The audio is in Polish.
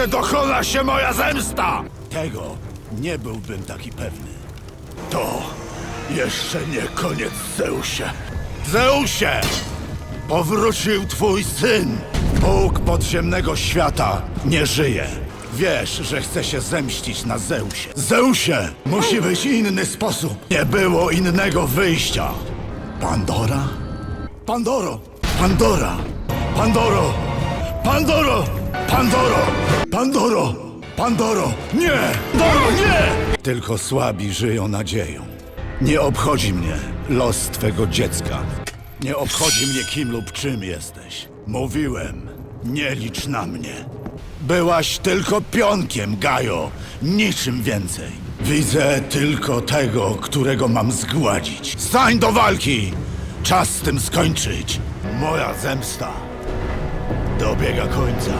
Wreszcie dokona się moja zemsta! Tego nie byłbym taki pewny. To jeszcze nie koniec, Zeusie. Zeusie! Powrócił twój syn! Bóg podziemnego świata nie żyje. Wiesz, że chce się zemścić na Zeusie. Zeusie! Musi być inny sposób. Nie było innego wyjścia. Pandora? Pandoro! Pandora! Pandoro! Pandoro! Pandoro! Pandoro! Pandoro! Nie! Pandoro, nie! Tylko słabi żyją nadzieją. Nie obchodzi mnie los twego dziecka. Nie obchodzi mnie kim lub czym jesteś. Mówiłem, nie licz na mnie. Byłaś tylko pionkiem, Gajo. Niczym więcej. Widzę tylko tego, którego mam zgładzić. Stań do walki! Czas z tym skończyć. Moja zemsta dobiega końca.